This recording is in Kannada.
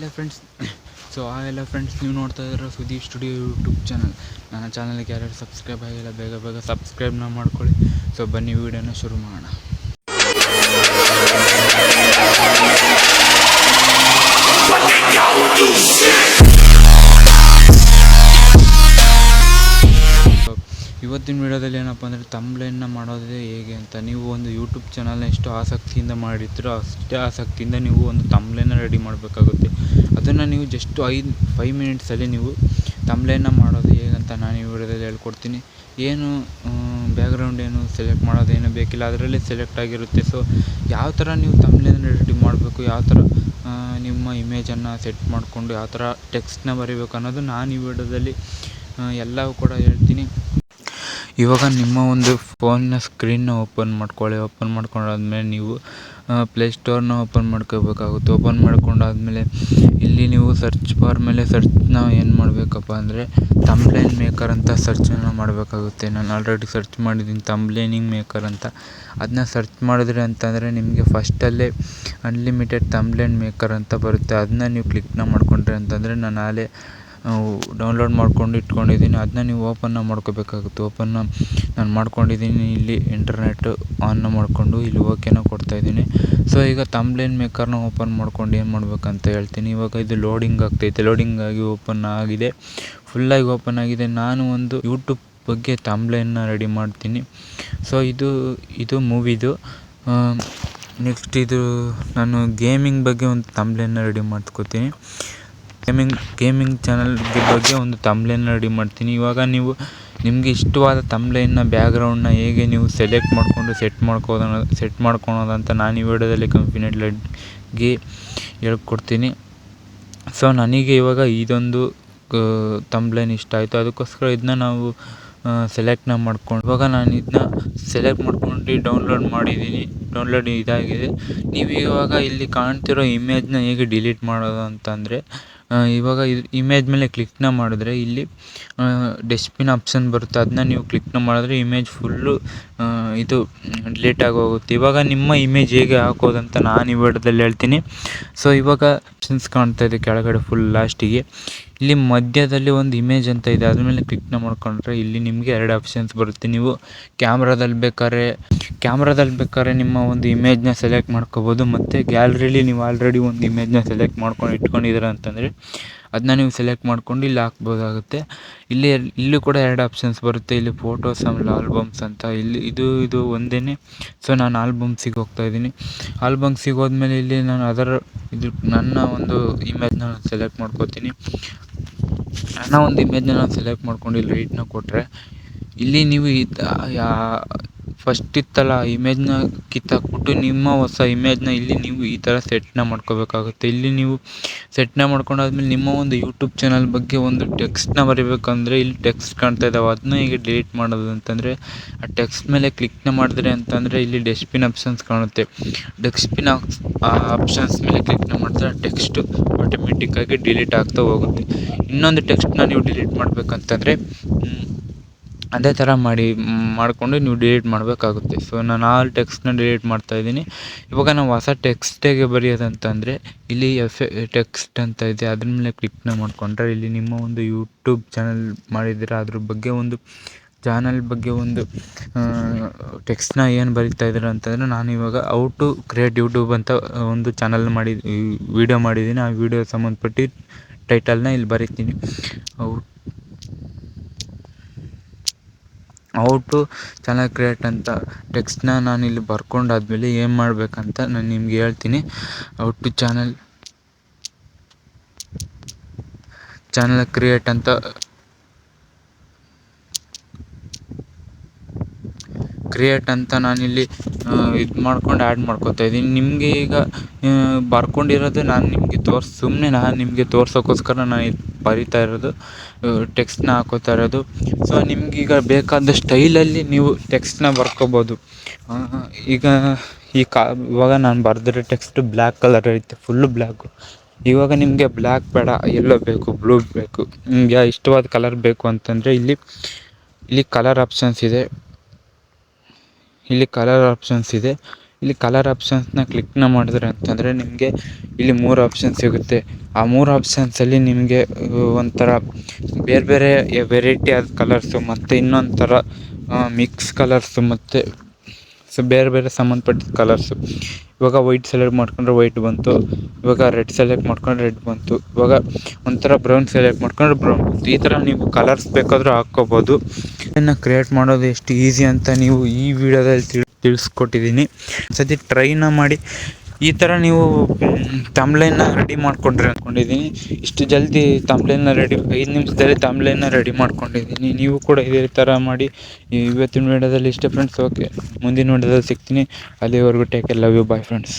ಎಲ್ಲ ಫ್ರೆಂಡ್ಸ್ ಸೊ ಆ ಎಲ್ಲ ಫ್ರೆಂಡ್ಸ್ ನೀವು ನೋಡ್ತಾ ಇದ್ದೀರ ಸುದೀಪ್ ಸ್ಟುಡಿಯೋ ಯೂಟ್ಯೂಬ್ ಚಾನಲ್ ನನ್ನ ಚಾನಲ್ಗೆ ಯಾರ್ಯಾರು ಸಬ್ಸ್ಕ್ರೈಬ್ ಆಗಿಲ್ಲ, ಬೇಗ ಬೇಗ ಸಬ್ಸ್ಕ್ರೈಬ್ನ ಮಾಡ್ಕೊಳ್ಳಿ. ಸೊ ಬನ್ನಿ ವೀಡಿಯೋನ ಶುರು ಮಾಡೋಣ. ಇವತ್ತಿನ ವಿಡಿಯೋದಲ್ಲಿ ಏನಪ್ಪ ಅಂದರೆ ತಂಬ್ಲೈನ್ನ ಮಾಡೋದೇ ಹೇಗೆ ಅಂತ. ನೀವು ಒಂದು ಯೂಟ್ಯೂಬ್ ಚಾನಲ್ನ ಎಷ್ಟು ಆಸಕ್ತಿಯಿಂದ ಮಾಡಿರ್ತೀರೋ ಅಷ್ಟೇ ಆಸಕ್ತಿಯಿಂದ ನೀವು ಒಂದು ತಂಬ್ಲೆನ ರೆಡಿ ಮಾಡಬೇಕಾಗುತ್ತೆ. ಅದನ್ನು ನೀವು ಜಸ್ಟ್ ಐದು ಫೈವ್ ಮಿನಿಟ್ಸಲ್ಲಿ ನೀವು ತಂಬ್ಲೆನ ಮಾಡೋದು ಹೇಗಂತ ನಾನು ಈ ವಿಡಿಯೋದಲ್ಲಿ ಹೇಳ್ಕೊಡ್ತೀನಿ. ಏನು ಬ್ಯಾಗ್ರೌಂಡ್ ಏನು ಸೆಲೆಕ್ಟ್ ಮಾಡೋದೇನು ಬೇಕಿಲ್ಲ, ಅದರಲ್ಲಿ ಸೆಲೆಕ್ಟ್ ಆಗಿರುತ್ತೆ. ಸೊ ಯಾವ ಥರ ನೀವು ತಂಬ್ಲೆನ ರೆಡಿ ಮಾಡಬೇಕು, ಯಾವ ಥರ ನಿಮ್ಮ ಇಮೇಜನ್ನು ಸೆಟ್ ಮಾಡಿಕೊಂಡು ಯಾವ ಥರ ಟೆಕ್ಸ್ಟ್ನ ಬರಿಬೇಕು ಅನ್ನೋದು ನಾನು ಈ ವಿಡಿಯೋದಲ್ಲಿ ಎಲ್ಲವೂ ಕೂಡ ಹೇಳ್ತೀನಿ. ಇವಾಗ ನಿಮ್ಮ ಒಂದು ಫೋನ್ನ ಸ್ಕ್ರೀನ್ನ ಓಪನ್ ಮಾಡ್ಕೊಳ್ಳಿ. ಓಪನ್ ಮಾಡ್ಕೊಂಡಾದ್ಮೇಲೆ ನೀವು ಪ್ಲೇಸ್ಟೋರ್ನ ಓಪನ್ ಮಾಡ್ಕೋಬೇಕಾಗುತ್ತೆ ಓಪನ್ ಮಾಡ್ಕೊಂಡಾದ್ಮೇಲೆ ಇಲ್ಲಿ ನೀವು ಸರ್ಚ್ ಬಾರ್ ಮೇಲೆ ಸರ್ಚ್ನ ಏನು ಮಾಡಬೇಕಪ್ಪ ಅಂದರೆ ತಂಬ್ಲೈನ್ ಮೇಕರ್ ಅಂತ ಸರ್ಚನ್ನು ಮಾಡಬೇಕಾಗುತ್ತೆ. ನಾನು ಆಲ್ರೆಡಿ ಸರ್ಚ್ ಮಾಡಿದ್ದೀನಿ ತಂಬ್ಲೈನಿಂಗ್ ಮೇಕರ್ ಅಂತ. ಅದನ್ನ ಸರ್ಚ್ ಮಾಡಿದ್ರಿ ಅಂತಂದರೆ ನಿಮಗೆ ಫಸ್ಟಲ್ಲೇ ಅನ್ಲಿಮಿಟೆಡ್ ತಂಬ್ಲೈನ್ ಮೇಕರ್ ಅಂತ ಬರುತ್ತೆ. ಅದನ್ನ ನೀವು ಕ್ಲಿಕ್ನ ಮಾಡ್ಕೊಂಡ್ರೆ ಅಂತಂದರೆ ನಾನು ಆಲೇ ಡೌನ್ಲೋಡ್ ಮಾಡ್ಕೊಂಡು ಇಟ್ಕೊಂಡಿದ್ದೀನಿ. ಅದನ್ನ ನೀವು ಓಪನ್ನ ಮಾಡ್ಕೋಬೇಕಾಗುತ್ತೆ. ಓಪನ್ನ ನಾನು ಮಾಡ್ಕೊಂಡಿದ್ದೀನಿ. ಇಲ್ಲಿ ಇಂಟರ್ನೆಟ್ ಆನ್ ಮಾಡಿಕೊಂಡು ಇಲ್ಲಿ ಓಕೆನ ಕೊಡ್ತಾಯಿದ್ದೀನಿ ಸೊ ಈಗ ತಂಬ್ಲೈನ್ ಮೇಕರ್ನ ಓಪನ್ ಮಾಡ್ಕೊಂಡು ಏನು ಮಾಡಬೇಕಂತ ಹೇಳ್ತೀನಿ. ಇವಾಗ ಇದು ಲೋಡಿಂಗ್ ಆಗ್ತೈತೆ. ಲೋಡಿಂಗ್ ಆಗಿ ಓಪನ್ ಆಗಿದೆ. ಫುಲ್ಲಾಗಿ ಓಪನ್ ಆಗಿದೆ. ನಾನು ಒಂದು ಯೂಟ್ಯೂಬ್ ಬಗ್ಗೆ ತಂಬ್ಲೈನ್ನ ರೆಡಿ ಮಾಡ್ತೀನಿ. ಸೊ ಇದು ಇದು ಮೂವಿದು ನೆಕ್ಸ್ಟ್ ಇದು ನಾನು ಗೇಮಿಂಗ್ ಬಗ್ಗೆ ಒಂದು ತಂಬ್ಲೈನ್ನ ರೆಡಿ ಮಾಡ್ಕೋತೀನಿ. ಗೇಮಿಂಗ್ ಗೇಮಿಂಗ್ ಚಾನಲ್ ಬಗ್ಗೆ ಒಂದು ತಂಬ್ಲೈನ್ನ ರೆಡಿ ಮಾಡ್ತೀನಿ. ಇವಾಗ ನೀವು ನಿಮಗೆ ಇಷ್ಟವಾದ ತಂಬ್ಲೈನ್ನ ಬ್ಯಾಗ್ರೌಂಡ್ನ ಹೇಗೆ ನೀವು ಸೆಲೆಕ್ಟ್ ಮಾಡಿಕೊಂಡು ಸೆಟ್ ಮಾಡ್ಕೋದು ಸೆಟ್ ಮಾಡ್ಕೊಳೋದಂತ ನಾನು ಈ ವಿಡಿಯೋದಲ್ಲಿ ಕಂಫಿನೆಂಟ್ಲಾಗಿ ಹೇಳ್ಕೊಡ್ತೀನಿ. ಸೊ ನನಗೆ ಇವಾಗ ಇದೊಂದು ತಂಬ್ಲೆನ್ ಇಷ್ಟ ಆಯಿತು. ಅದಕ್ಕೋಸ್ಕರ ಇದನ್ನ ನಾವು ಸೆಲೆಕ್ಟ್ನ ಮಾಡ್ಕೊಂಡು, ಇವಾಗ ನಾನು ಇದನ್ನ ಸೆಲೆಕ್ಟ್ ಮಾಡ್ಕೊಂಡು ಡೌನ್ಲೋಡ್ ಮಾಡಿದ್ದೀನಿ. ಡೌನ್ಲೋಡ್ ಇದಾಗಿದೆ. ನೀವು ಇವಾಗ ಇಲ್ಲಿ ಕಾಣ್ತಿರೋ ಇಮೇಜ್ನ ಹೇಗೆ ಡಿಲೀಟ್ ಮಾಡೋದು ಅಂತಂದರೆ ಇವಾಗ ಇಮೇಜ್ ಮೇಲೆ ಕ್ಲಿಕ್ನ ಮಾಡಿದ್ರೆ ಇಲ್ಲಿ ಡಸ್ಟ್ಬಿನ್ ಆಪ್ಷನ್ ಬರುತ್ತೆ. ಅದನ್ನ ನೀವು ಕ್ಲಿಕ್ನ ಮಾಡಿದ್ರೆ ಇಮೇಜ್ ಫುಲ್ಲು ಇದು ಡಿಲೀಟ್ ಆಗೋಗುತ್ತೆ. ಇವಾಗ ನಿಮ್ಮ ಇಮೇಜ್ ಹೇಗೆ ಹಾಕೋದಂತ ನಾನು ಈ ವಿಡಿಯೋದಲ್ಲಿ ಹೇಳ್ತೀನಿ. ಸೊ ಇವಾಗ ಆಪ್ಷನ್ಸ್ ಕಾಣ್ತಾ ಇದೆ ಕೆಳಗಡೆ ಫುಲ್ ಲಾಸ್ಟಿಗೆ ಇಲ್ಲಿ ಮಧ್ಯದಲ್ಲಿ ಒಂದು ಇಮೇಜ್ ಅಂತ ಇದೆ. ಅದ್ರ ಮೇಲೆ ಕ್ಲಿಕ್ನ ಮಾಡ್ಕೊಂಡ್ರೆ ಇಲ್ಲಿ ನಿಮಗೆ ಎರಡು ಆಪ್ಷನ್ಸ್ ಬರುತ್ತೆ. ನೀವು ಕ್ಯಾಮ್ರಾದಲ್ಲಿ ಬೇಕಾದ್ರೆ ಕ್ಯಾಮ್ರಾದಲ್ಲಿ ಬೇಕಾದ್ರೆ ನಿಮ್ಮ ಒಂದು ಇಮೇಜ್ನ ಸೆಲೆಕ್ಟ್ ಮಾಡ್ಕೊಬೋದು. ಮತ್ತು ಗ್ಯಾಲ್ರಿಲಿ ನೀವು ಆಲ್ರೆಡಿ ಒಂದು ಇಮೇಜ್ನ ಸೆಲೆಕ್ಟ್ ಮಾಡ್ಕೊಂಡು ಇಟ್ಕೊಂಡಿದ್ದೀರ ಅಂತಂದರೆ ಅದನ್ನ ನೀವು ಸೆಲೆಕ್ಟ್ ಮಾಡ್ಕೊಂಡು ಇಲ್ಲಿ ಹಾಕ್ಬೋದಾಗುತ್ತೆ. ಇಲ್ಲಿ ಇಲ್ಲೂ ಕೂಡ ಎರಡು ಆಪ್ಷನ್ಸ್ ಬರುತ್ತೆ. ಇಲ್ಲಿ ಫೋಟೋಸ್ ಆಮೇಲೆ ಆಲ್ಬಮ್ಸ್ ಅಂತ. ಇಲ್ಲಿ ಇದು ಇದು ಒಂದೇ ಸೊ ನಾನು ಆಲ್ಬಮ್ಸಿಗೆ ಹೋಗ್ತಾ ಇದ್ದೀನಿ. ಆಲ್ಬಮ್ಸಿಗೆ ಹೋದ್ಮೇಲೆ ಇಲ್ಲಿ ನಾನು ಅದರ, ಇದು ನನ್ನ ಒಂದು ಇಮೇಜ್ನ ಸೆಲೆಕ್ಟ್ ಮಾಡ್ಕೋತೀನಿ. ನನ್ನ ಒಂದು ಇಮೇಜ್ನ ನಾನು ಸೆಲೆಕ್ಟ್ ಮಾಡ್ಕೊಂಡು ಇಲ್ಲಿ ರೈಟ್ನ ಕೊಟ್ಟರೆ ಇಲ್ಲಿ ನೀವು ಫಸ್ಟ್ ಇತ್ತಲ್ಲ ಇಮೇಜ್ನ ಕಿತ್ತಾಕ್ಬಿಟ್ಟು ನಿಮ್ಮ ಹೊಸ ಇಮೇಜ್ನ ಇಲ್ಲಿ ನೀವು ಈ ಥರ ಸೆಟ್ನ ಮಾಡ್ಕೋಬೇಕಾಗುತ್ತೆ. ಇಲ್ಲಿ ನೀವು ಸೆಟ್ನ ಮಾಡ್ಕೊಂಡಾದ್ಮೇಲೆ ನಿಮ್ಮ ಒಂದು ಯೂಟ್ಯೂಬ್ ಚಾನಲ್ ಬಗ್ಗೆ ಒಂದು ಟೆಕ್ಸ್ಟ್ನ ಬರಿಬೇಕಂದ್ರೆ ಇಲ್ಲಿ ಟೆಕ್ಸ್ಟ್ ಕಾಣ್ತಾ ಇದ್ದಾವೆ ಅದನ್ನ ಹೇಗೆ ಡಿಲೀಟ್ ಮಾಡೋದು ಅಂತಂದರೆ, ಆ ಟೆಕ್ಸ್ಟ್ ಮೇಲೆ ಕ್ಲಿಕ್ನ ಮಾಡಿದ್ರೆ ಅಂತಂದರೆ ಇಲ್ಲಿ ಡಸ್ಟ್ಬಿನ್ ಆಪ್ಷನ್ಸ್ ಕಾಣುತ್ತೆ. ಡಸ್ಟ್ಬಿನ್ ಆ ಆಪ್ಷನ್ಸ್ ಮೇಲೆ ಕ್ಲಿಕ್ನ ಮಾಡಿದ್ರೆ ಟೆಕ್ಸ್ಟ್ ಆಟೋಮೆಟಿಕ್ಕಾಗಿ ಡಿಲೀಟ್ ಆಗ್ತಾ ಹೋಗುತ್ತೆ. ಇನ್ನೊಂದು ಟೆಕ್ಸ್ಟ್ನ ನೀವು ಡಿಲೀಟ್ ಮಾಡಬೇಕಂತಂದರೆ ಅದೇ ಥರ ಮಾಡಿ, ಮಾಡಿಕೊಂಡು ನೀವು ಡಿಲೀಟ್ ಮಾಡಬೇಕಾಗುತ್ತೆ. ಸೊ ನಾನು ಆಲ್ ಟೆಕ್ಸ್ಟ್ನ ಡಿಲೀಟ್ ಮಾಡ್ತಾಯಿದ್ದೀನಿ ಇವಾಗ ನಾವು ಹೊಸ ಟೆಕ್ಸ್ಟ್ ಹೇಗೆ ಬರೆಯೋದಂತಂದರೆ, ಇಲ್ಲಿ ಎಫ್ ಟೆಕ್ಸ್ಟ್ ಅಂತ ಇದೆ. ಅದ್ರ ಮೇಲೆ ಕ್ಲಿಕ್ನ ಮಾಡಿಕೊಂಡ್ರೆ, ಇಲ್ಲಿ ನಿಮ್ಮ ಒಂದು ಯೂಟ್ಯೂಬ್ ಚಾನಲ್ ಮಾಡಿದ್ದೀರ? ಅದ್ರ ಬಗ್ಗೆ ಒಂದು ಚಾನಲ್ ಬಗ್ಗೆ ಒಂದು ಟೆಕ್ಸ್ಟ್ನ ಏನು ಬರಿತಾ ಇದ್ದೀರ ಅಂತಂದರೆ, ನಾನು ಇವಾಗ ಔ ಟು ಕ್ರಿಯೇಟ್ ಯೂಟ್ಯೂಬ್ ಅಂತ ಒಂದು ಚಾನಲ್ ಮಾಡಿ ವೀಡಿಯೋ ಮಾಡಿದ್ದೀನಿ. ಆ ವಿಡಿಯೋ ಸಂಬಂಧಪಟ್ಟು ಟೈಟಲ್ನ ಇಲ್ಲಿ ಬರಿತೀನಿ. ಔ ಔ ಟು ಚಾನಲ್ ಕ್ರಿಯೇಟ್ ಅಂತ ಟೆಕ್ಸ್ಟ್ನ ನಾನು ಇಲ್ಲಿ ಬರ್ಕೊಂಡಾದ್ಮೇಲೆ ಏನು ಮಾಡಬೇಕಂತ ನಾನು ನಿಮ್ಗೆ ಹೇಳ್ತೀನಿ. How to channel channel create ಅಂತ ಕ್ರಿಯೇಟ್ ಅಂತ ನಾನಿಲ್ಲಿ ಇದು ಮಾಡ್ಕೊಂಡು ಆ್ಯಡ್ ಮಾಡ್ಕೊತಾ ಇದ್ದೀನಿ. ನಿಮಗೆ ಈಗ ಬರ್ಕೊಂಡಿರೋದು ನಾನು ನಿಮಗೆ ತೋರ್ಸಿ ಸುಮ್ಮನೆ ನಾನು ನಿಮಗೆ ತೋರ್ಸೋಕ್ಕೋಸ್ಕರ ನಾನು ಇದು ಬರಿತಾ ಇರೋದು ಟೆಕ್ಸ್ಟ್ನ ಹಾಕೋತಾ ಇರೋದು. ಸೊ ನಿಮಗೀಗ ಬೇಕಾದ ಸ್ಟೈಲಲ್ಲಿ ನೀವು ಟೆಕ್ಸ್ಟ್ನ ಬರ್ಕೋಬೋದು. ಈಗ ಈ ಕಾ, ಇವಾಗ ನಾನು ಬರೆದಿರೋ ಟೆಕ್ಸ್ಟ್ ಬ್ಲ್ಯಾಕ್ ಕಲರ್ ಐತೆ ಫುಲ್ಲು ಬ್ಲ್ಯಾಕು ಇವಾಗ ನಿಮಗೆ ಬ್ಲ್ಯಾಕ್ ಬೇಡ ಎಲ್ಲೋ ಬೇಕು ಬ್ಲೂ ಬೇಕು. ನಿಮಗೆ ಇಷ್ಟವಾದ ಕಲರ್ ಬೇಕು ಅಂತಂದರೆ ಇಲ್ಲಿ ಇಲ್ಲಿ ಕಲರ್ ಆಪ್ಷನ್ಸ್ ಇದೆ. ಇಲ್ಲಿ ಕಲರ್ ಆಪ್ಷನ್ಸ್ ಇದೆ. ಇಲ್ಲಿ ಕಲರ್ ಆಪ್ಷನ್ಸ್ನ ಕ್ಲಿಕ್ನ ಮಾಡಿದ್ರೆ ಅಂತಂದರೆ ನಿಮಗೆ ಇಲ್ಲಿ ಮೂರು ಆಪ್ಷನ್ ಸಿಗುತ್ತೆ. ಆ ಮೂರು ಆಪ್ಷನ್ಸಲ್ಲಿ ನಿಮಗೆ ಒಂಥರ ಬೇರೆ ಬೇರೆ ವೆರೈಟಿ ಆದ ಕಲರ್ಸು ಮತ್ತು ಇನ್ನೊಂದು ಮಿಕ್ಸ್ ಕಲರ್ಸು ಮತ್ತು ಸೊ, ಬೇರೆ ಬೇರೆ ಸಂಬಂಧಪಟ್ಟಿದ್ದ ಕಲರ್ಸು ಇವಾಗ ವೈಟ್ ಸೆಲೆಕ್ಟ್ ಮಾಡ್ಕೊಂಡ್ರೆ ವೈಟ್ ಬಂತು, ಇವಾಗ ರೆಡ್ ಸೆಲೆಕ್ಟ್ ಮಾಡ್ಕೊಂಡ್ರೆ ರೆಡ್ ಬಂತು, ಇವಾಗ ಒಂಥರ ಬ್ರೌನ್ ಸೆಲೆಕ್ಟ್ ಮಾಡ್ಕೊಂಡ್ರೆ ಬ್ರೌನ್ ಬಂತು. ಈ ಥರ ನೀವು ಕಲರ್ಸ್ ಬೇಕಾದರೂ ಹಾಕ್ಕೋಬೋದು. ಇದನ್ನು ಕ್ರಿಯೇಟ್ ಮಾಡೋದು ಎಷ್ಟು ಈಸಿ ಅಂತ ನೀವು ಈ ವಿಡಿಯೋದಲ್ಲಿ ತಿಳ್ ತಿಳಿಸ್ಕೊಟ್ಟಿದ್ದೀನಿ. ಸತಿ ಟ್ರೈನ ಮಾಡಿ. ಈ ಥರ ನೀವು ತಮ್ಲೈನ್ನ ರೆಡಿ ಮಾಡಿಕೊಂಡ್ರೆ ಅಂದ್ಕೊಂಡಿದ್ದೀನಿ ಇಷ್ಟು ಜಲ್ದಿ ತಮ್ಲೈನ್ನ ರೆಡಿ ಐದು ನಿಮಿಷದಲ್ಲಿ ತಮ್ಲೈನ್ನ ರೆಡಿ ಮಾಡ್ಕೊಂಡಿದ್ದೀನಿ. ನೀವು ಕೂಡ ಇದೇ ಥರ ಮಾಡಿ. ಇವತ್ತಿನ ವಿಡಿಯೋದಲ್ಲಿ ಇಷ್ಟೇ ಫ್ರೆಂಡ್ಸ್ ಓಕೆ ಮುಂದಿನ ವಿಡಿಯೋದಲ್ಲಿ ಸಿಗ್ತೀನಿ. ಅಲ್ಲಿವರೆಗೂ take love you bye friends